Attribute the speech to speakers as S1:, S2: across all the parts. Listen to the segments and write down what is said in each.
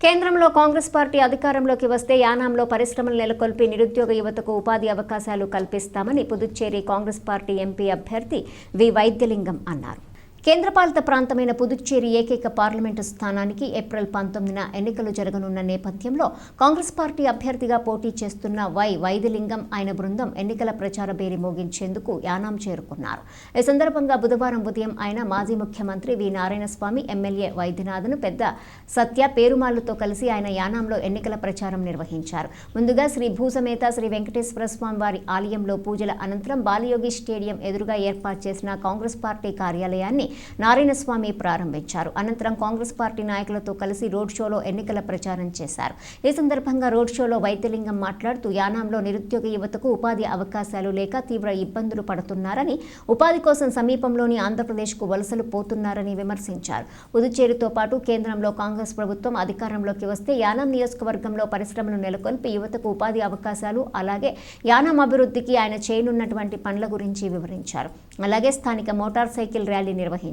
S1: కేంద్రంలో కాంగ్రెస్ పార్టీ అధికారంలోకి వస్తే యానాంలో పరిశ్రమలు నెలకొల్పి నిరుద్యోగ యువతకు ఉపాధి అవకాశాలు కల్పిస్తామని పుదుచ్చేరి కాంగ్రెస్ పార్టీ ఎంపీ అభ్యర్థి వి వైద్యలింగం అన్నారు. కేంద్రపాలిత ప్రాంతమైన పుదుచ్చేరి ఏకైక పార్లమెంటు స్థానానికి ఏప్రిల్ పంతొమ్మిదిన ఎన్నికలు జరగనున్న నేపథ్యంలో కాంగ్రెస్ పార్టీ అభ్యర్థిగా పోటీ చేస్తున్న వై వైద్యలింగం ఆయన బృందం ఎన్నికల ప్రచార బేరి మోగించేందుకు యానాం చేరుకున్నారు. ఈ సందర్భంగా బుధవారం ఉదయం ఆయన మాజీ ముఖ్యమంత్రి వి నారాయణస్వామి ఎమ్మెల్యే వైద్యనాథ్ను పెద్ద సత్య పేరుమాళ్ళతో కలిసి ఆయన యానాంలో ఎన్నికల ప్రచారం నిర్వహించారు. ముందుగా శ్రీ భూసమేత శ్రీ వెంకటేశ్వర స్వామి వారి ఆలయంలో పూజల అనంతరం బాలయోగి స్టేడియం ఎదురుగా ఏర్పాటు చేసిన కాంగ్రెస్ పార్టీ కార్యాలయాన్ని నారాయణస్వామి ప్రారంభించారు. అనంతరం కాంగ్రెస్ పార్టీ నాయకులతో కలిసి రోడ్ షోలో ఎన్నికల ప్రచారం చేశారు. ఈ సందర్భంగా రోడ్ షోలో వైద్యలింగం మాట్లాడుతూ యానాంలో నిరుద్యోగ యువతకు ఉపాధి అవకాశాలు లేక తీవ్ర ఇబ్బందులు పడుతున్నారని ఉపాధి కోసం సమీపంలోని ఆంధ్రప్రదేశ్కు వలసలు పోతున్నారని విమర్శించారు. పుదుచ్చేరితో పాటు కేంద్రంలో కాంగ్రెస్ ప్రభుత్వం అధికారంలోకి వస్తే యానాం నియోజకవర్గంలో పరిశ్రమలు నెలకొల్పి యువతకు ఉపాధి అవకాశాలు అలాగే యానాం అభివృద్ధికి ఆయన చేయనున్నటువంటి పనుల గురించి వివరించారు. అలాగే స్థానిక మోటార్ సైకిల్ ర్యాలీ నిర్వహించారు.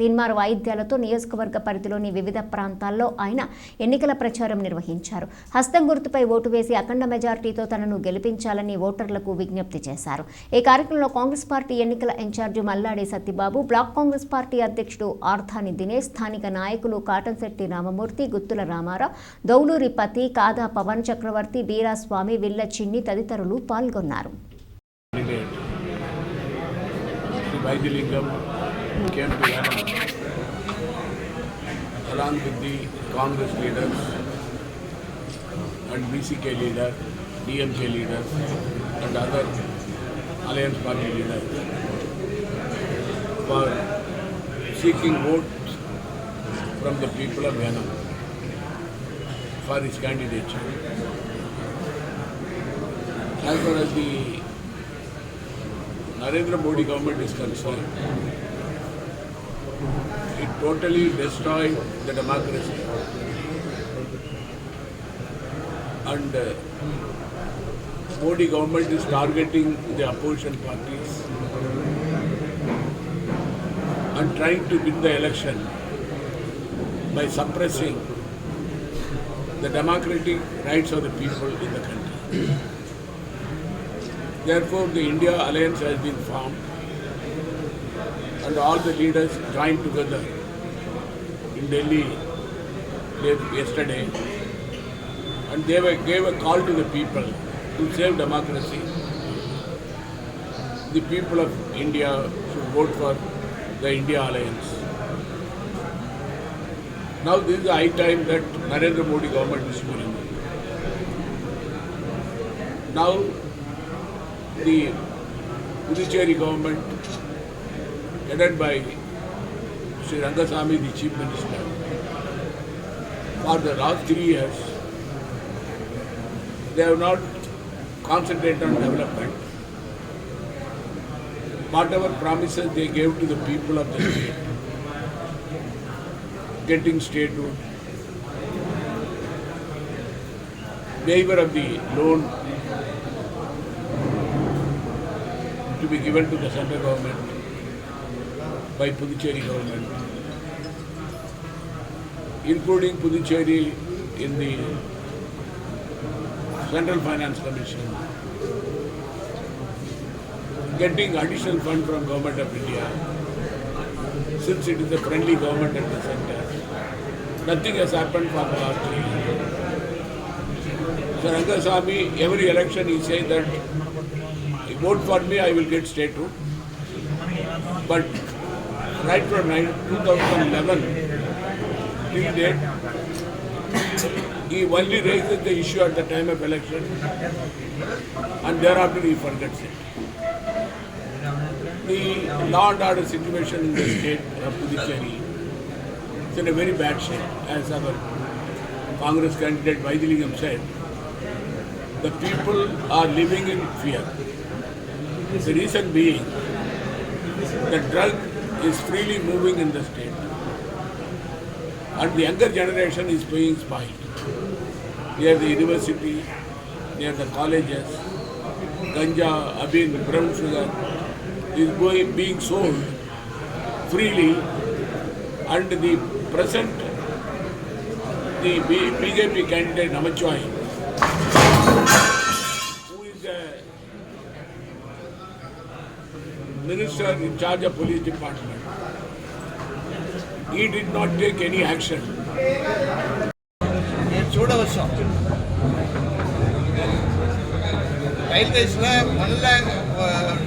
S1: తీన్మార్ వాయిద్యాలతో నియోజకవర్గ పరిధిలోని వివిధ ప్రాంతాల్లో ఆయన ఎన్నికల ప్రచారం నిర్వహించారు. హస్తం గుర్తుపై ఓటు వేసి అఖండ మెజార్టీతో తనను గెలిపించాలని ఓటర్లకు విజ్ఞప్తి చేశారు. ఈ కార్యక్రమంలో కాంగ్రెస్ పార్టీ ఎన్నికల incharge Malladi Satyababu block Congress party అధ్యక్షుడు ఆర్థాని దినేష్ స్థానిక నాయకులు కాటంశెట్టి రామమూర్తి గుత్తుల రామారావు దౌలూరి పతి కాదా పవన్ చక్రవర్తి వీరాస్వామి విల్ల చిన్ని తదితరులు పాల్గొన్నారు.
S2: Came to Yanam along with the Congress leaders and BCK leader, DMK leaders and other Alliance Party leaders for seeking votes from the people of Yanam for his candidature. As far as the Narendra Modi government is concerned, totally destroyed the democracy. And uh, Modi government is targeting the opposition parties and trying to win the election by suppressing the democratic rights of the people in the country. Therefore, the India alliance has been formed and all the leaders joined together in Delhi yesterday and they were, gave a call to the people to save democracy. The people of India should vote for the India alliance. Now this is the high time that Narendra Modi government is moving. Now the Puducherry government, headed by Sri Rangasamy, the Chief Minister, for the last three years, they have not concentrated on development. Whatever promises they gave to the people of the state, getting statehood, waiver of the loan to be given to the central government by Puducherry government, including Puducherry in the Central Finance Commission, getting additional fund from Government of India, since it is a friendly government at the center. Nothing has happened for the last three years. Rangasamy, every election he says that vote for me, I will get statehood. But right from nine- 2011 till date, he only raises the issue at the time of election and thereafter he forgets it. The law and order situation in the state of Puducherry is in a very bad shape, as our Congress candidate Vaidilingam said. The people are living in fear. The reason being, the drug is freely moving in the state. And the younger generation is being spoiled. Near the university, near the colleges, ganja, abin, brown sugar is going, being sold freely and the present the BJP candidate Namachwai, minister in charge of police department. He did not take any action.
S3: చూడవచ్చు? రైల్వేస్లో one lakh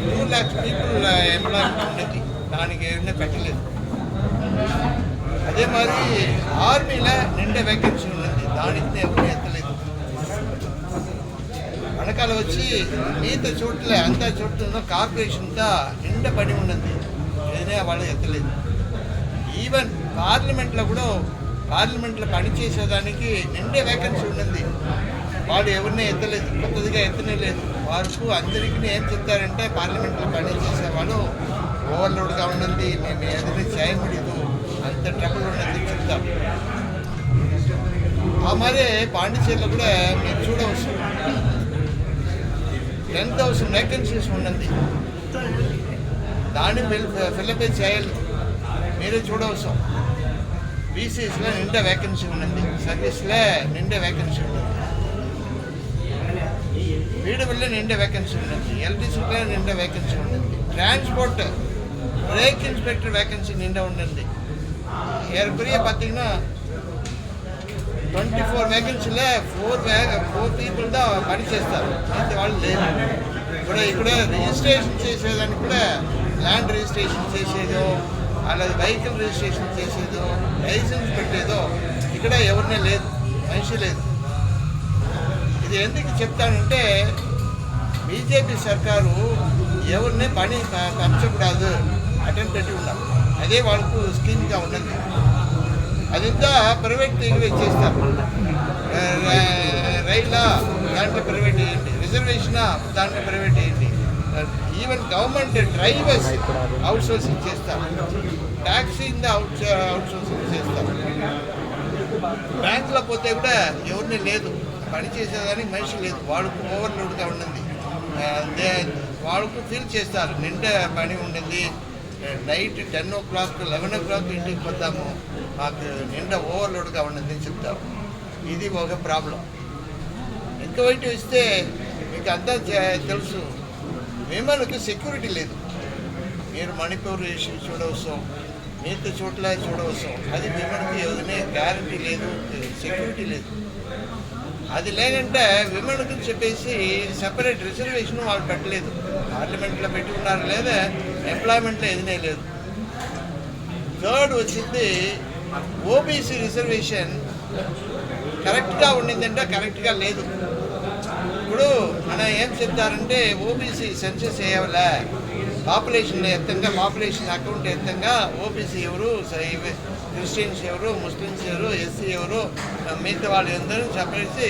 S3: two lakhs people employment ఉండేది. దానికి ఏమైనా పెట్టలేదు. అదే మరి ఆర్మీలో నిండా vacancy ఉన్నది దానికి ఎవరు ఎత్తలేదు. వెనకాల వచ్చి ఈత చోట్ల అంత చోట్ల కార్పొరేషన్గా నిండా పని ఉన్నది. ఏదైనా వాళ్ళు ఎత్తలేదు. ఈవెన్ పార్లమెంట్లో కూడా పార్లమెంట్లో పనిచేసేదానికి నిండే వేకెన్సీ ఉన్నది. వాడు ఎవరినే ఎత్తలేదు కొత్తదిగా ఎత్తనే లేదు. వారికి అందరికీ ఏం చెప్తారంటే పార్లమెంట్లో పని ఓవర్లోడ్గా ఉన్నది మేము ఏదైనా చేయముడిదు అంత ట్రబుల్ ఉన్నది చెప్తాం ఆ మరే పాండిచేరిలో కూడా మీరు చూడవచ్చు టెన్ థౌసండ్ వేకెన్సీస్ ఉన్నది దాన్ని ఫిల్ ఫిల్అప్ చేయాలి మీరే చూడవచ్చు బీసీస్లో నిండా వేకెన్సీ ఉన్నది సర్వీస్లో నిండా వేకెన్సీ ఉన్నది వీడవల్లో నిండా వేకెన్సీ ఉన్నది ఎల్టీసీలో నిండా వేకెన్సీ ఉన్నది ట్రాన్స్పోర్ట్ బ్రేక్ ఇన్స్పెక్టర్ వేకెన్సీ నిండా ఉన్నది ஏறக்குறைய பார்த்தீங்கன்னா ట్వంటీ ఫోర్ వేకెన్సీలో ఫోర్ ఫోర్ పీపుల్ దా పని చేస్తారు. మిగతా వాళ్ళు లేరు. ఇప్పుడు ఇక్కడ రిజిస్ట్రేషన్ చేసేదానికి కూడా ల్యాండ్ రిజిస్ట్రేషన్ చేసేదో అలాగే వెహికల్ రిజిస్ట్రేషన్ చేసేదో లైసెన్స్ పెట్టేదో ఇక్కడ ఎవరినే లేదు. మనిషి లేదు. ఇది ఎందుకు చెప్తానంటే బీజేపీ సర్కారు ఎవరిని పని ప- పంచకూడదు అటెంప్ట్ పెట్టి ఉండాలి అదే వాళ్ళకు స్కీమ్గా ఉన్నది. అదంతా ప్రైవేట్ చేస్తాం. చేస్తారు రైలా దాంట్లో ప్రైవేట్ వేయండి రిజర్వేషన్ దాంట్లో ప్రైవేట్ వేయండి even government drivers outsourcing చేస్తారు ట్యాక్సీ అవుట్ అవుట్ సోర్సింగ్ చేస్తారు బ్యాంకులో పోతే కూడా ఎవరిని లేదు. పని చేసేదానికి మనిషి లేదు. వాళ్ళకు ఓవర్లోడ్గా ఉండింది. ఆ, వాళ్ళకు ఫీల్ చేస్తారు. నిండా పని ఉండింది. Night ten o'clock eleven o'clock ఇంటికి పోతాము. మాకు నిండా ఓవర్లోడ్గా ఉన్నది చెప్తాం చెప్తారు. ఇది ఒక ప్రాబ్లం. ఇంకోటి ఇస్తే మీకు అంతా తెలుసు. విమన్కి సెక్యూరిటీ లేదు. మీరు మణిపూర్ ఇష్యూ చూడవచ్చు మిగతా చోట్ల చూడవచ్చు అది విమెన్కి ఏదైనా గ్యారంటీ లేదు సెక్యూరిటీ లేదు. అది లేదంటే విమెన్కి చెప్పేసి సెపరేట్ రిజర్వేషన్ వాళ్ళు పెట్టలేదు. పార్లమెంట్లో పెట్టి ఉన్నారు లేదా ఎంప్లాయ్మెంట్లో ఏదైనా లేదు. థర్డ్ వచ్చింది ఓబీసీ రిజర్వేషన్ కరెక్ట్గా ఉండిందంటే కరెక్ట్గా లేదు. ఇప్పుడు మనం ఏం చెప్తారంటే ఓబీసీ సెన్సెస్ వేయవలే పాపులేషన్ ఎత్తంగా పాపులేషన్ అకౌంట్ ఎత్తంగా ఓబీసీ ఎవరు క్రిస్టియన్స్ ఎవరు ముస్లిమ్స్ ఎవరు ఎస్సీ ఎవరు మిగతా వాళ్ళు అందరూ చెప్పేసి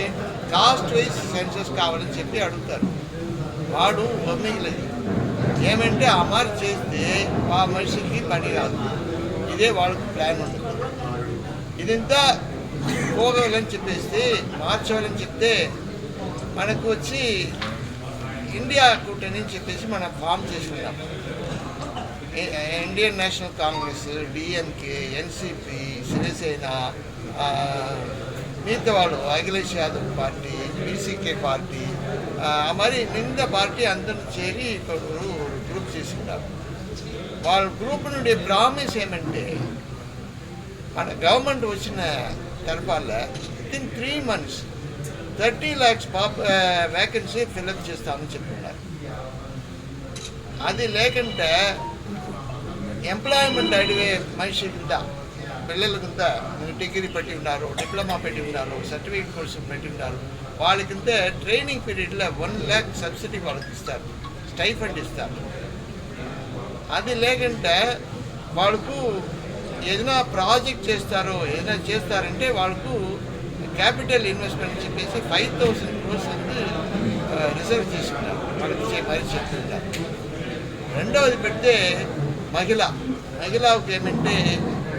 S3: కాస్ట్ వైజ్ సెన్సెస్ కావాలని చెప్పి అడుగుతారు. వాడు ఒమ్మిగలేదు ఏమంటే అమర్ చేస్తే ఆ మనిషికి పని రాదు. ఇదే వాళ్ళకి ప్లాన్ ఉంటుంది. ఇదంతా పోగలని చెప్పేస్తే మార్చవాలని చెప్తే మనకు వచ్చి ఇండియా కూటమి చెప్పేసి మనం ఫామ్ చేసుకున్నాం Indian National Congress DMK NCP Shiv Sena మిగతా వాళ్ళు అఖిలేష్ యాదవ్ పార్టీ బీసీకే పార్టీ ఆ, మరి నింద పార్టీ అందరూ చేరి ఇప్పుడు గ్రూప్ చేసుకున్నారు వాళ్ళ గ్రూప్ నుండి ప్రామిస్ ఏమంటే మన గవర్నమెంట్ వచ్చిన తరపాల within three months thirty lakhs pop vacancy fill up చేస్తామని చెప్తున్నారు అది లేకుంటే ఎంప్లాయ్మెంట్ అడిగే మనిషి కింద పిల్లల కింద డిగ్రీ పెట్టి ఉన్నారు డిప్లొమా పెట్టి ఉన్నారు సర్టిఫికేట్ కోర్సు పెట్టి ఉన్నారు వాళ్ళకింత ట్రైనింగ్ పీరియడ్లో వన్ ల్యాక్ సబ్సిడీ వాళ్ళకి ఇస్తారు స్టైఫండ్ ఇస్తారు అది లేకుంటే వాళ్ళకు ఏదైనా ప్రాజెక్ట్ చేస్తారో ఏదైనా చేస్తారంటే వాళ్ళకు క్యాపిటల్ ఇన్వెస్ట్మెంట్ చెప్పేసి ఫైవ్ థౌసండ్ క్రోర్స్ రిజర్వ్ చేసుకున్నారు వాళ్ళకి చే- మరి రెండవది పెడితే మహిళ. మహిళకు ఏమంటే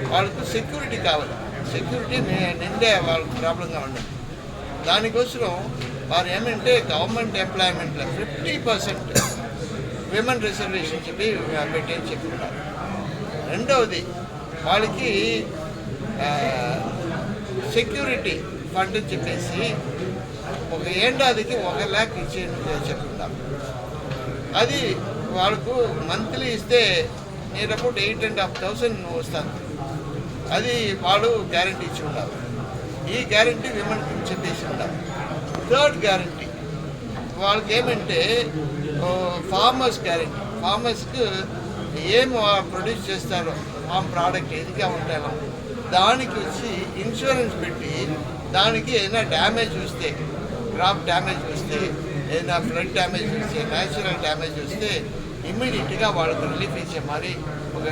S3: వాళ్ళకు సెక్యూరిటీ కావాలి. సెక్యూరిటీ నే నిండే వాళ్ళకి ప్రాబ్లంగా ఉండదు. దానికోసం వారు ఏమంటే గవర్నమెంట్ ఎంప్లాయ్మెంట్లో ఫిఫ్టీ పర్సెంట్ విమెన్ రిజర్వేషన్ చెప్పి పెట్టి అని చెప్పుకున్నారు రెండవది వాళ్ళకి సెక్యూరిటీ ఫండ్ అని చెప్పేసి ఒక ఏడాదికి ఒక ల్యాక్ ఇచ్చేయడం చెప్తున్నారు అది వాళ్ళకు మంత్లీ ఇస్తే నేను అప్పుడు ఎయిట్ అండ్ హాఫ్ థౌసండ్ వస్తాను. అది వాళ్ళు గ్యారంటీ ఇచ్చి ఉన్నారు ఈ గ్యారంటీ విమెన్కి చెప్పేసి ఉండాలి థర్డ్ గ్యారంటీ వాళ్ళకి ఏమంటే ఫార్మర్స్ గ్యారంటీ ఫార్మర్స్కి ఏం ప్రొడ్యూస్ చేస్తారో ఆ ప్రోడక్ట్ ఎదిగా ఉంటారో దానికి వచ్చి ఇన్సూరెన్స్ పెట్టి దానికి ఏదైనా డ్యామేజ్ వస్తే క్రాప్ డ్యామేజ్ వస్తే ఏదైనా ఫ్లడ్ డ్యామేజ్ వస్తే న్యాచురల్ డ్యామేజ్ వస్తే ఇమ్మీడియట్గా వాళ్ళకి రిలీఫ్ ఇచ్చే మరి ఒక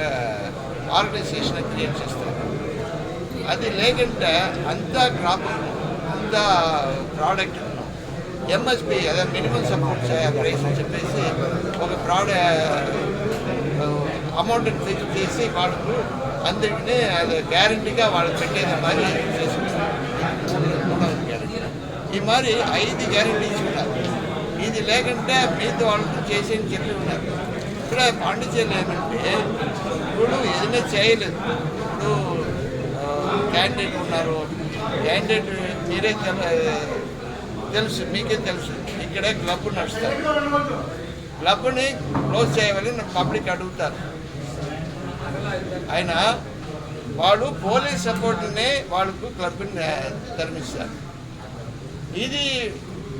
S3: ఆర్గనైజేషన్ క్రియేట్ చేస్తారు. అది లేకుంటే అంతా క్రాప్ అంతా ప్రోడక్ట్ ఎంఎస్పి అదే మినిమం సపోర్ట్ ప్రైస్ అని చెప్పేసి ఒక ప్రోడక్ట్ అమౌంట్ ఫిక్స్ చేసి వాళ్ళకు అందరికీ అది గ్యారంటీగా వాళ్ళకి పెట్టేది మరి గ్యారంటీ ఈ మరి ఐదు గ్యారంటీ ఇచ్చి ఉన్నారు ఇది లేకుంటే మీతో వాళ్ళకు చేసి అని చెప్పి ఉన్నారు. ఇక్కడ పాండిచేరి ఏమంటే ఇప్పుడు ఏదైనా చేయలేదు. ఇప్పుడు క్యాండిడేట్ ఉన్నారు. క్యాండిడేట్ మీరే తెలుసు మీకే తెలుసు. ఇక్కడే క్లబ్ నడుస్తారు. క్లబ్ని క్లోజ్ చేయవాలని పబ్లిక్ అడుగుతారు. ఆయన వాళ్ళు పోలీస్ సపోర్ట్నే వాళ్ళకు క్లబ్ని ధర్మిస్తారు ఇది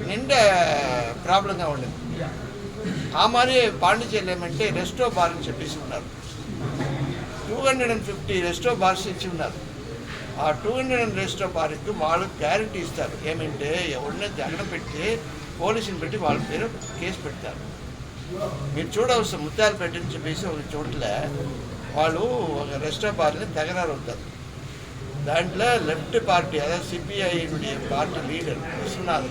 S3: నిండా ప్రాబ్లంగా ఉండేది. ఆ మరి పాండిచేరి ఏమంటే రెస్టో బార్ అని చెప్పేసి ఉన్నారు. Two hundred and fifty resto bars ఇచ్చి ఉన్నారు. ఆ టూ హండ్రెడ్ అండ్ రెస్టో బార్కి వాళ్ళు గ్యారంటీ ఇస్తారు. ఏమంటే ఎవరిని దగ్గర పెట్టి పోలీసుని పెట్టి వాళ్ళ పేరు కేసు పెడతారు. మీరు చూడవలసిన ముత్యాలు పెట్టని చెప్పేసి ఒక చోట్ల వాళ్ళు ఒక రెస్టో బార్ని తగరారు అవుతారు దాంట్లో లెఫ్ట్ పార్టీ అదే సిపిఐ పార్టీ లీడర్ విశ్వనాథ్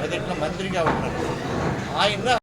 S3: మొదట్లో మంత్రిగా ఉన్నారు. ఆయన